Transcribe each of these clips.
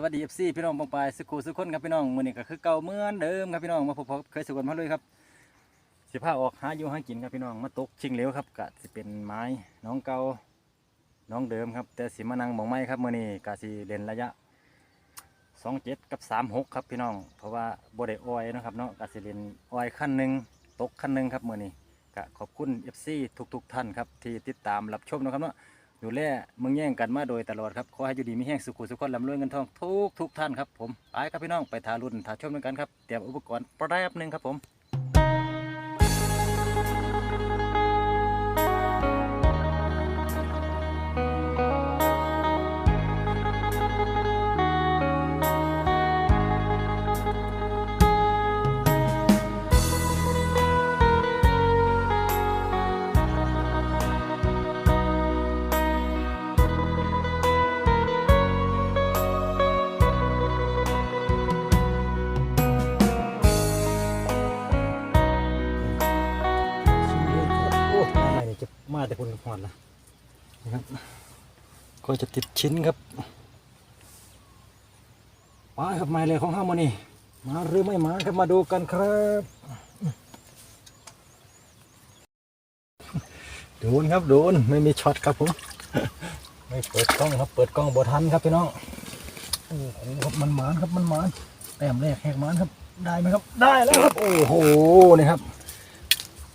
สวัสดีเอฟซีพี่น้องปองปายสุขุสุขคนครับพี่น้องมือนี้ก็คือเก่าเหมือนเดิมครับพี่น้องมาพบพบเคยสุกกันมาเลยครับสิพาออกหาอยู่หากินครับพี่น้องมาตกชิงเหลวครับกะสิเป็นไม้น้องเก่าน้องเดิมครับ แต่สิมานังหมองไม้ครับมือนี้กะสิเล่นระยะ27กับ36ครับพี่น้อง เพราะว่าบ่ได้ออยนะครับเนาะกะสิเล่นออยขั้นหนึ่งตกขั้นหนึ่งครับมือนี้กะขอบคุณ FC ทุกๆท่านครับที่ติดตามรับชมนะครับเนาะ ดูแลมึงแย่งกันมาโดยตลอดครับขอให้อยู่ดีมีแห้งสุขุสุขคนลำรวยเงินทองทุกทุกท่านครับผมไปครับพี่น้องไปทารุ่นทาชมด้วยกันครับเตรียมอุปกรณ์แป๊บหนึ่งครับผม นี่จะมาแต่คนหอดละนะครับ ก็จะติดชิ้นครับมาครับมาเลยของห้ามานี่มาหรือไม่มาครับมาดูกันครับโดนครับโดนไม่มีช็อตครับผมไม่เปิดกล้องครับเปิดกล้องบ่ทันครับพี่น้องโอ้โหครับมันหมานครับมันหมานแต้มแรกแหกหมานครับได้ไหมครับ ได้แล้วครับ โอ้โหนี่ครับ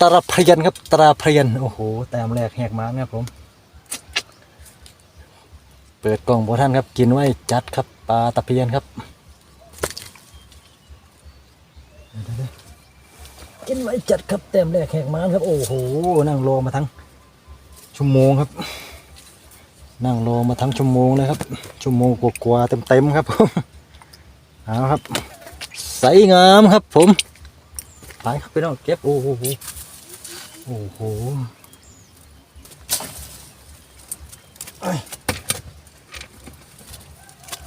ตราพยันครับ ตราพยันโอ้โหแต้มแรกแหกมาครับผมเปิดกล่องโบท่านครับ กินไว้จัดครับปลาตะเพียนครับกินไว้จัดครับแต้มแรกแหกมาครับ โอ้โหนั่งรอมาทั้งชั่วโมงครับ นั่งรอมาทั้งชั่วโมงเลยครับ ชั่วโมงกว่าๆเต็มๆครับผมเอาครับ ใสงามครับผมไปครับพี่น้องเก็บโอ้โห โอ้โหเอ้ย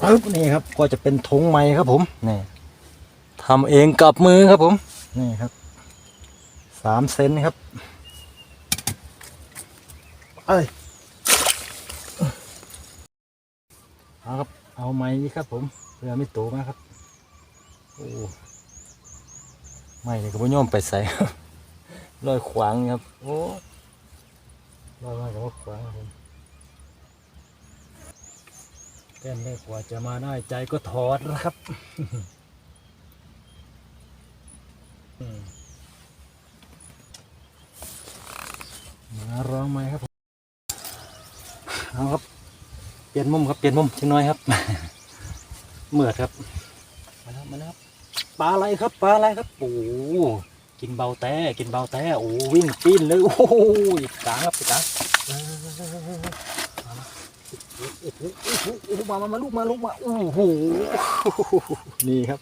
ปึ๊บนี่ครับ ก็จะเป็นถุงไม้ครับผมนี่ทำเองกับมือครับผม นี่ครับสามเซนครับ เอ้ยเอาครับ เอาไม้ครับผมเพื่อไม่โตมากครับ โอ้ไม่เลยก็บ่ยอมไปใส่ ลอยขวางครับ โอ้ลอยมากับว่าขวางครับผมแก้มแรกกว่าจะมาได้ใจก็ถอดแล้วครับอืมมาร้องไหมครับผมเอาครับ เปลี่ยนมุมครับเปลี่ยนมุมชิงน้อยครับเมื่อดครับ มาแล้วมาแล้วครับปลาอะไรครับปลาอะไรครับ โอ้โห กินเบาแต่กินเบาแต่โอ้วิ่งปีนเลยโอ้โหกลางครับกลางมามามาลูกมาลูกมาโอ้โหนี่ครับ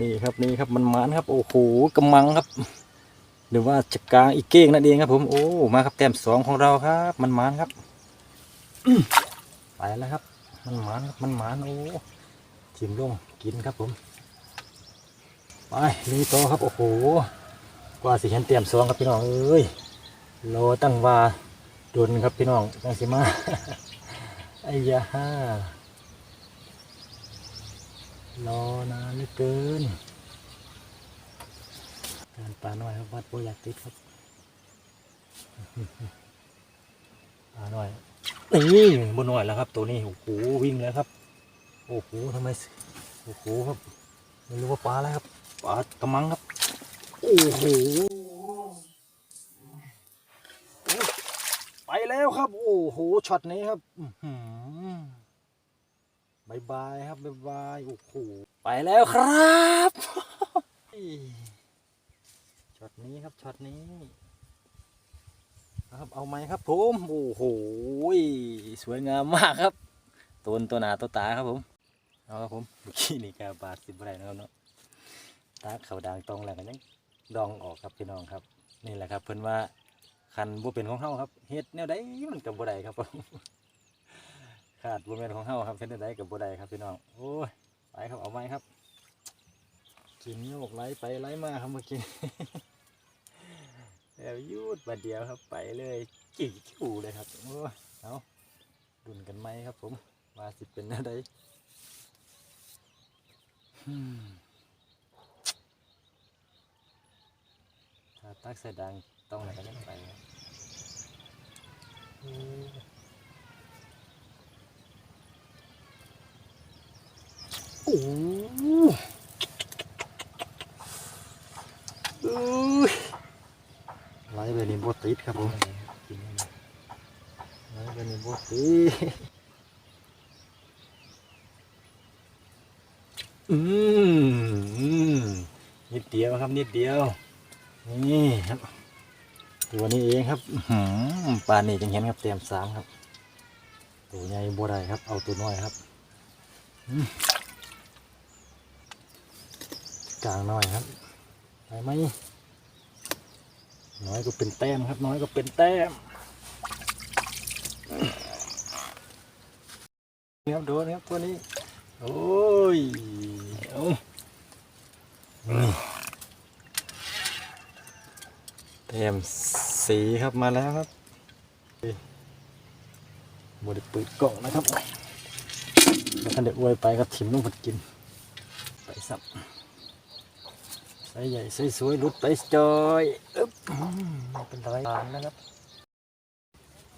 นี่ครับนี่ครับมันมันครับ โอ้โหกำมังครับ หรือว่าจะกลางอีกเก้งนั่นเองครับ ผมโอ้มาครับแต้มสองของเราครับ มันมันครับไปแล้วครับ มันมันครับมันมันโอ้ทิมลงกินครับผม ไปลุยต่อครับโอ้โหกว่าสิเห็นเตรียมสองครับพี่น้องเอ้ยรอตั้งว่าโดนครับพี่น้องตั้งสิมาไอ้ยาฮ่ารอนานเหลือเกินการปลาหน้อยครับวัดโบยากติดครับปลาหน้อยนี่บนหน่อยแล้วครับ ตัวนี้โอ้โหวิ่งแล้วครับ โอ้โหทำไมโอ้โหครับไม่รู้ว่าปลาอะไรครับ ปลากระมังครับ โอ้โห ไปแล้วครับ โอ้โห ช็อตนี้ครับบายบายครับบายบาย โอ้โห ไปแล้วครับ ช็อตนี้ครับช็อตนี้ครับเอาไหมครับผมโอ้โหสวยงามมากครับตัวตัวหนาตัวตาครับผมเอาครับผมเมื่อกี้นี่กาบาทสิบไรนะครับเนาะ ตาเขาดังตรงแล้วก็ยังดองออกครับพี่น้องครับ นี่แหละครับ เพิ่นว่าคันบ่เป็นของเฮาครับเฮ็ดแนวใดมันก็บ่ได้ครับผมขาดบ่แม่นของเฮาครับเฮ็ดแนวใดก็บ่ได้ครับพี่น้องโอ้ยไปครับเอาไม้ครับกินโยกไหลไปไหลมาครับเมื่อกี้แล้วยุดบัดเดียวครับไปเลยกี่คิวเลยครับโอ้ยเอาดุนกันไหมครับผมว่าสิเป็นแนวใด อืมถ้า ตักใส่ดังต้องไหนก็ยังไปนะอืมโอ้โหอุ้ยไล่ไปนี่บติดครับผมไล่ไปนี่บติดอืมอืมนิดเดียวครับนิดเดียว นี่ครับตัวนี้เองครับหือปลานี่จังเห็นครับเตรียมสามครับ ตัวใหญ่บัวได้ครับ เอาตัวน้อยครับกลางน้อยครับไปไหมน้อยก็เป็นแต้มครับ น้อยก็เป็นแต้มนี่ครับโดนครับตัวนี้ โอ้ยเอานี่ เต็มสีครับมาแล้วครับบไดเปิดกล่องนะครับแล้วท่านเด็กอวยไปก็ถิ่มลงผดกิน ไปสับใส่ใหญ่ใส่สวยรุดไปจอยอึ๊บมไม่เป็นไรผ่านนะครับ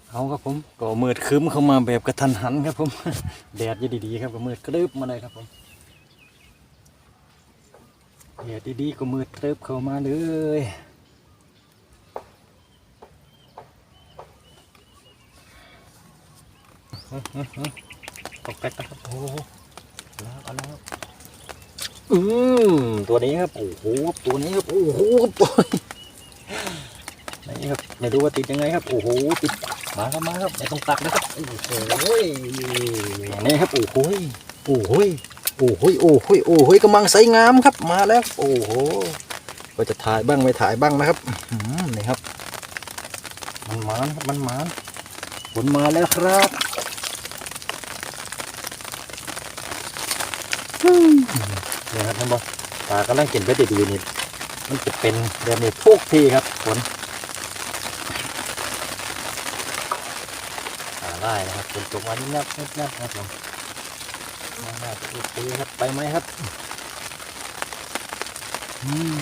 เอาครับผมก็มืดครึ้มเข้ามาแบบกระทันหันครับผมแดดยี่ดีๆครับก็มืดกรึบมาเลยครับผมแดดดีๆก็มืดกรึบเข้ามาเลย ตกไปครับโอ้แล้วเอาแล้วอืมตัวนี้ครับโอ้โหตัวนี้ครับโอ้โหตัวนี่ครับไม่รู้ว่าติดยังไงครับโอ้โหติดมาครับมาครับไม่ต้องตักนะครับโอ้โหนี่ครับโอ้โหโอ้โหโอ้โหโอ้โหโอ้โหกำลังใสงามครับมาแล้ว โอ้โหก็จะถ่ายบ้างไม่ถ่ายบ้างนะครับนี่ครับ มันมานครับมันมานฝนมาแล้วครับอืม นี่ครับท่านบอกตากำลังกินไปดีๆนี่มันจะเป็นแบบนี้ทุกทีครับฝนหาได้นะครับฝนตกวันนี้นับนิดนับครับผมมาได้จะอีกปีครับไปไหมครับอืม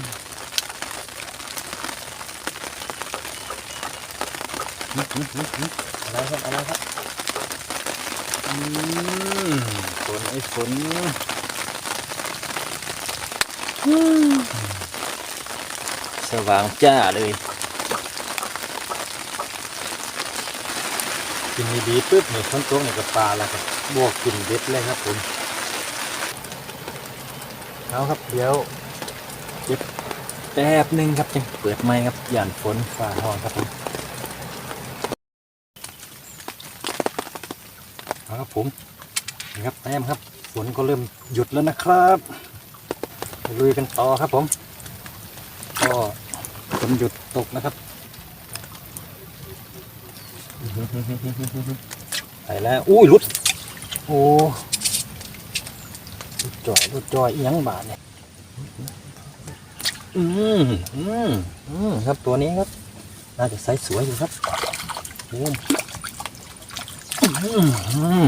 อืมอืมอืมอืมอะไรครับอะไรครับอืมฝนไอ้ฝนอืม สว่างจ้าเลยกินดีๆปุ๊บเนี่ยฝนตกเนี่ยกับปลาแล้วครับบวกกินเด็ดเลยครับผมเอาครับเดี๋ยวเก็บแป๊บหนึงครับยังเปิดไม้ครับหย่านฝนฝ่าห้องครับผมเอาครับผมนี่ครับแต้มครับฝนก็เริ่มหยุดแล้วนะครับ ลุยกันต่อครับผม ก็ฝนหยุดตกนะครับ ไปแล้ว อุ้ยลุด โอ้ลุดจอยลุดจอยเอียงบาทเนี่ย อืมอืมอืมครับตัวนี้ครับ น่าจะไซส์สวยอยู่ครับโอ้มอืมอืม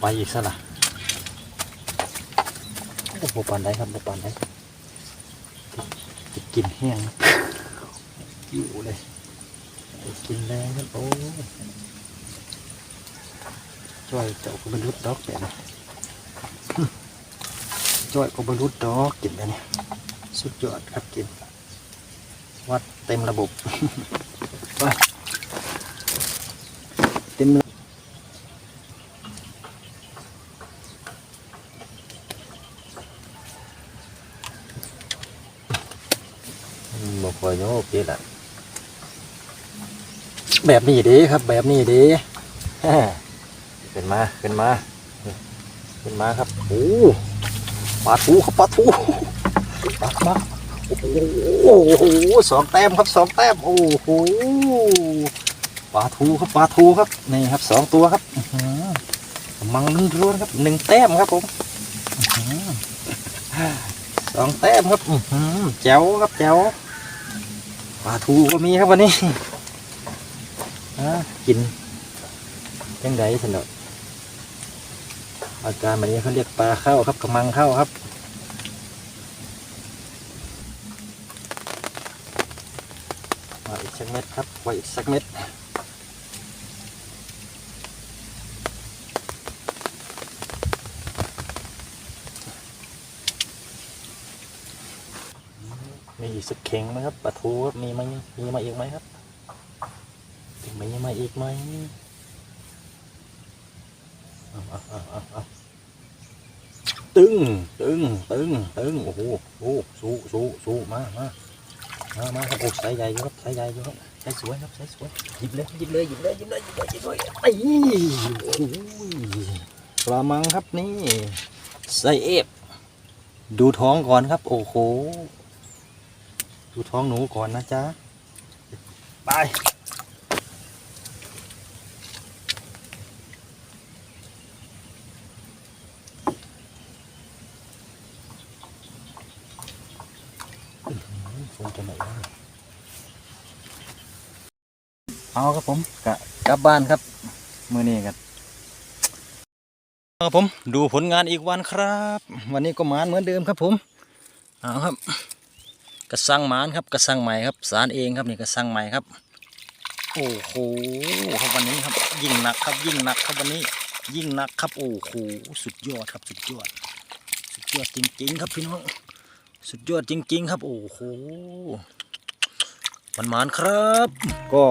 ไปอีกซะละ โอ้โหปานได้ครับโบปานได้จะกินแห้งอยู่เลยกินแรงครับโอ้ช่วยเจ้าก็บรรลุดอกแบบนี้ช่วยก็บรรลุดอกกินแบบนี้สุดยอดครับกิน วัดเต็มระบบไปเต็มระบอกว่าโยกเกละ แบบนี้ดีครับ แบบนี้ดีขึ้นมาขึ้นมาขึ้นมาครับโอ้ปลาทูครับปลาทูปลามาโอ้โหสองแต้มครับสองแต้มโอ้โหปลาทูครับปลาทูครับนี่ครับสองตัวครับอื้อหือกำลังล้วนครับหนึ่งแต้มครับผมสองแต้มครับแจ๋วครับแจ๋วปลาทูก็มีครับวันนี้ อะกินจังไดสนอกอาการแบบนี้เขาเรียกปลาเข้าครับกระมังเข้าครับมาอีกสักเม็ดครับไว้อีกสักเม็ดมีอีกสักเข่งไหมครับปลาทูครับมีไหมมีมาอีกไหมครับ มีมาอีกไหมตึงตึงตึงตึงโอ้โหโอ้โสู้สู้สู้มามามามาครับโอ้สายใหญ่อยู่ครับสายใหญ่อยู่ครับสายสวยครับสายสวยหยิบเลยหยิบเลยหยิบเลยหยิบเลยหยิบเลยหยิบเลยไอ้โอ้โหปลามังครับนี่ใส่เอฟดูท้องก่อนครับ โอ้โหดูท้องหนูก่อนนะจ๊ะไป คงจะไหนวะ เอาครับผมกะกลับบ้านครับ มือนี้กันครับผมดูผลงานอีกวันครับ วันนี้ก็หมานเหมือนเดิมครับผมเอาครับ กระสังหมานครับกระสังใหม่ครับ สารเองครับนี่กระสังใหม่ครับ โอ้โหครับวันนี้ครับ ยิ่งหนักครับยิ่งหนักครับวันนี้ ยิ่งหนักครับโอ้โหสุดยอดครับสุดยอด สุดยอดจริง ๆ ครับพี่น้องสุดยอดจริง ๆ ครับ โอ้โหมันหมานครับ ก็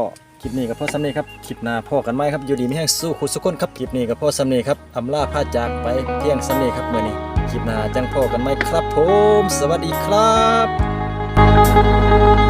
คลิปนี้กับพ่อสำเนีครับคลิปหน้าพ่อกันไหมครับอยู่ดีไม่แห้งสู้คุณสุกคนครับคลิปนี้กับพ่อสำเนีครับอำลาพาจากไปเพียงสำเนีครับเมื่อนี้คลิปหน้าจังพ่อกันไหมครับผม สวัสดีครับ